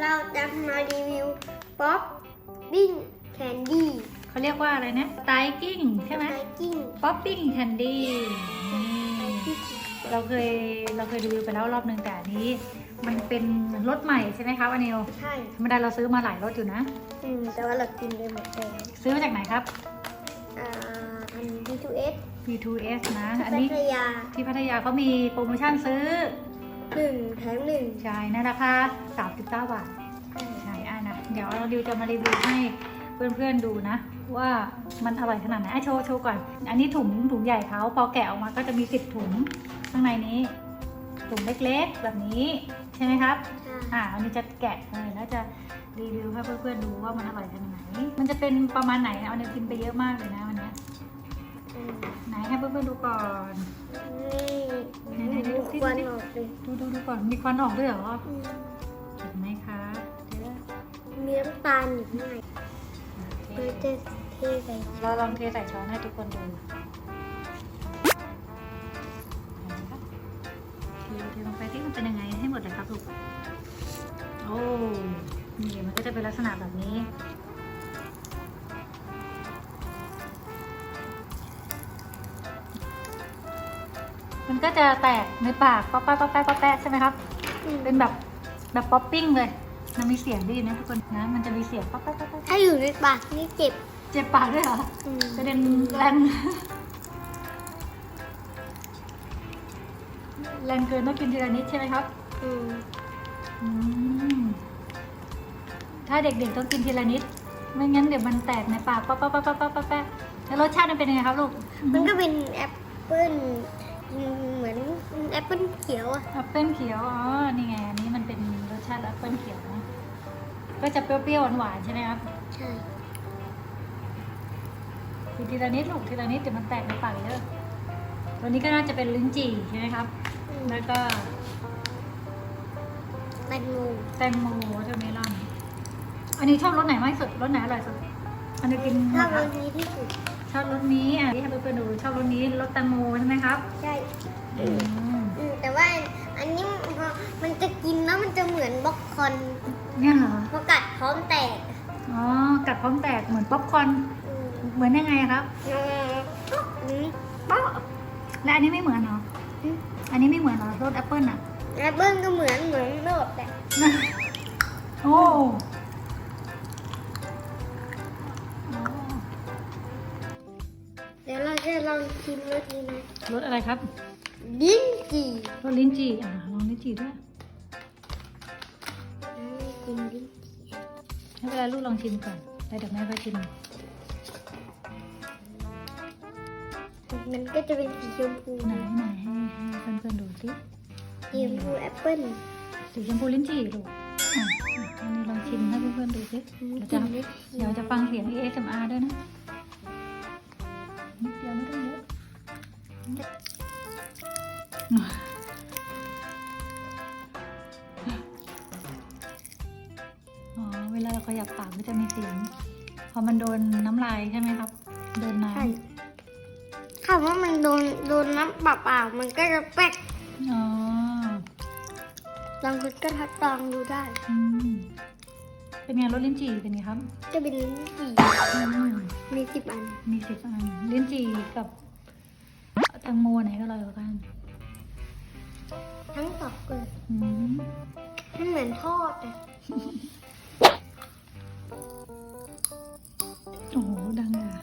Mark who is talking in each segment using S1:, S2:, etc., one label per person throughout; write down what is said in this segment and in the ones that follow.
S1: เราจะมารีวิวป๊อปปิ้งแคนดี้
S2: เขาเรียกว่าอะไรนะสไตกิ้งใช่ไหม
S1: ไตกิ้ง
S2: ป๊อปปิ้งแคนดี้เราเคยเราเคยรีวิวไปแล้วรอบหนึ่งแต่อันนี้ มันเป็นรถใหม่ใช่ไหมครับอเนล
S1: ใช่
S2: ธรรมดาเราซื้อมาหลายรถอยู่นะ
S1: อืม แต่ว่าเรากินไปหมดแล้ว
S2: ซื้อมาจากไหนครับ
S1: อ่าอัน B2S
S2: B2S นะ อันนี้
S1: ที่พัทยา
S2: ที่พัทยาเขามีโปรโมชั่นซื้อ
S1: หนึ่งแถมหนึ่ง
S2: ใช่ในราคา39 บาท ใช่อะนะ เดี๋ยวเราดิวจะมารีวิวให้เพื่อนๆดูนะ ว่ามันอร่อยขนาดไหนอะโชว์โชว์ก่อน อันนี้ถุงถุงใหญ่เขาพอแกะออกมาก็จะมีสิบถุงข้างในนี้ ถุงเล็กๆ แบบนี้ใช่ไหมครับ อ่าอันนี้จะแกะเลยแล้วจะรีวิวให้เพื่อนๆดูว่ามันอร่อยขนาดไหน มันจะเป็นประมาณไหนนะเอาเนี่ยกินไปเยอะมากเลยนะวันเนี้ย
S1: อืม
S2: ไหนให้เพื่อนๆดูก่อน
S1: นี่ดูควันออกเลย
S2: ดูดูดูก่อน มีควันออกด้วยเหรอ
S1: อืม
S2: เห็นไหมคะเดี๋ยว
S1: มีน้ำตาลอยู่ข้างในเราจะเทใส่
S2: เราลองเทใส่ช้อนให้ทุกคนดูเทเทลงไปที่มันเป็นยังไงให้หมดเลยครับลูกโอ้นี่มันก็จะเป็นลักษณะแบบนี้ มันก็จะแตกในปากป๊อปแป๊ะป๊อปแป๊ะป๊อปแป๊ะใช่ไหมครับ เป็นแบบแบบป๊อปปิ้งเลย มันมีเสียงได้ยินไหมทุกคนนะ มันจะมีเสียงป๊อปแป๊ะป๊อปแป๊ะ
S1: ถ้าอยู่ในปากนี่เจ็บ
S2: เจ็บปากด้วยเหรอ
S1: อืม
S2: กระเด็นแรงแรงเกินต้องกินทีละนิดใช่ไหมครับ
S1: อืม
S2: อืมถ้าเด็กๆต้องกินทีละนิด ไม่งั้นเดี๋ยวมันแตกในปากป๊อปป๊อปป๊อปป๊อปป๊อปป๊อปป๊อปแล้วรสชาติมันเป็นยังไงครับลูก
S1: มันก็เป็นแอปเปิ้ล เหมือนแอปเปิ้ลเขียวอะ
S2: แอปเปิ้ลเขียว อ๋อ นี่ไง อันนี้มันเป็นรสชาติแอปเปิ้ลเขียวนะ ก็จะเปรี้ยวๆหวานๆใช่ไหมครับ
S1: ใช่
S2: กินทีละนิดลูกทีละนิดเดี๋ยวมันแตกในปากเยอะ ตัวนี้ก็น่าจะเป็นลิ้นจี่ใช่ไหมครับ
S1: อืม
S2: แล้วก็
S1: แตงโม
S2: แตงโมวอเทอร์เมลอน อันนี้ชอบรสไหนมากที่สุดรสไหนอร่อยสุด อันนี้กินหม
S1: ถ้า
S2: ด
S1: วั
S2: ละ
S1: นนี้ที่สุด
S2: ชอบรสนี้อะที่ให้เพื่อนๆดูชอบรสนี้รสแตงโมใช่ไหมครับ
S1: ใช่
S2: อืม
S1: อืมแต่ว่าอันนี้พอมันจะกินแล้วมันจะเหมือนบ็อกคอร์น
S2: เนี่ยเหรอ
S1: พอกัดพร้อมแตก
S2: อ๋อกัดพร้อมแตกเหมือนป๊อปคอร์น
S1: อืม
S2: เหมือนยังไงอะครับ
S1: อืม
S2: ป๊อกและอันนี้ไม่เหมือนเหรออันนี้ไม่เหมือนเหรอรสแอปเปิ้ลอะ
S1: แอปเปิ้ลก็เหมือนเหมือนโลดแต่
S2: โอ้อ๋อ
S1: เดี๋ยวเราจะลองชิมรสนี้นะ
S2: รสอะไรครับ
S1: ลิ้นจี่
S2: รสลิ้นจี่อะลองลิ้นจี่ด้วย
S1: กินลิ้น
S2: ให้เวลาลูกลองชิมก่อนแล้วเดี๋ยวแม่ไปชิม
S1: มันก็จะเป็นสีชมพู
S2: ไหนไหนให้ให้เพื่อนๆดูสิ
S1: สีชมพูแอปเปิ้ล
S2: สีชมพูลิ้นจี่ลูกอะอะอันนี้ลองชิมให้เพื่อนๆดูสิเดี๋ยว
S1: กิ
S2: จะ
S1: นได้
S2: เดี๋ยวจะฟังเสียง ASMR ด้วยนะ อ๋อ เวลาเราขยับปากก็จะมีเสียง พอมันโดนน้ำลายใช่ไหมครับ โดนน้
S1: ใช่ถ้าว่ามันโดนโดนน้ำเปล่าๆมันก็จะแป๊กำ
S2: อ๋อ
S1: ลองคุณก็ทัดลองดูได้
S2: อืมเป็นไงรสลิ้นจี่เป็นไงครับ
S1: จะเป็นลิ้นจี่
S2: อืม
S1: มีสิบอัน
S2: มีสิบอัน ลิ้นจี่กับแตงโมไหนก็อร่อยกว่ากัน
S1: ทั้งสองเลย
S2: อืม
S1: มันเหมือนทอดอะ
S2: โอ้โห ดังอะ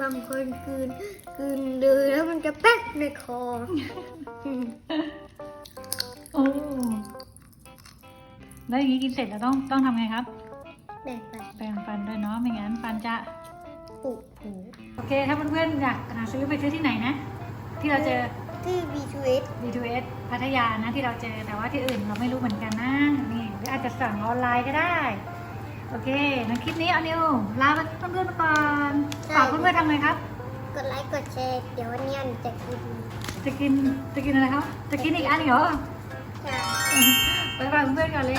S1: บางคนกลืนกลืนเลยแล้วมันจะแป๊กในคอ
S2: โอ้แล้วอย่างนี้กินเสร็จแล้วต้องต้องทำไงครับ
S1: แบ่งไป
S2: แปรงฟันด้วยเนาะ ไม่งั้นฟันจะ
S1: ปลูก
S2: ผุโอเค ถ้าเพื่อนๆอยากหาซื้อไปซื้อที่ไหนนะ ที่เราเจอ
S1: ที่ B2S
S2: B2S พัทยานะที่เราเจอแต่ว่าที่อื่นเราไม่รู้เหมือนกันนะนี่หรืออาจจะสั่งออนไลน์ก็ได้ โอเคในคลิปนี้เอานิวลาเพื่อนๆไปก่อนฝากเพื่อนๆทำไงครับ
S1: กดไลค์กดแชร์เดี๋ยววันนี้อันจะกิน
S2: จะกินจะกินอะไรครับ จะกินอีกอันอีกเหรอ
S1: ใช่
S2: ไปฝากเพื่อนๆก่อนเลย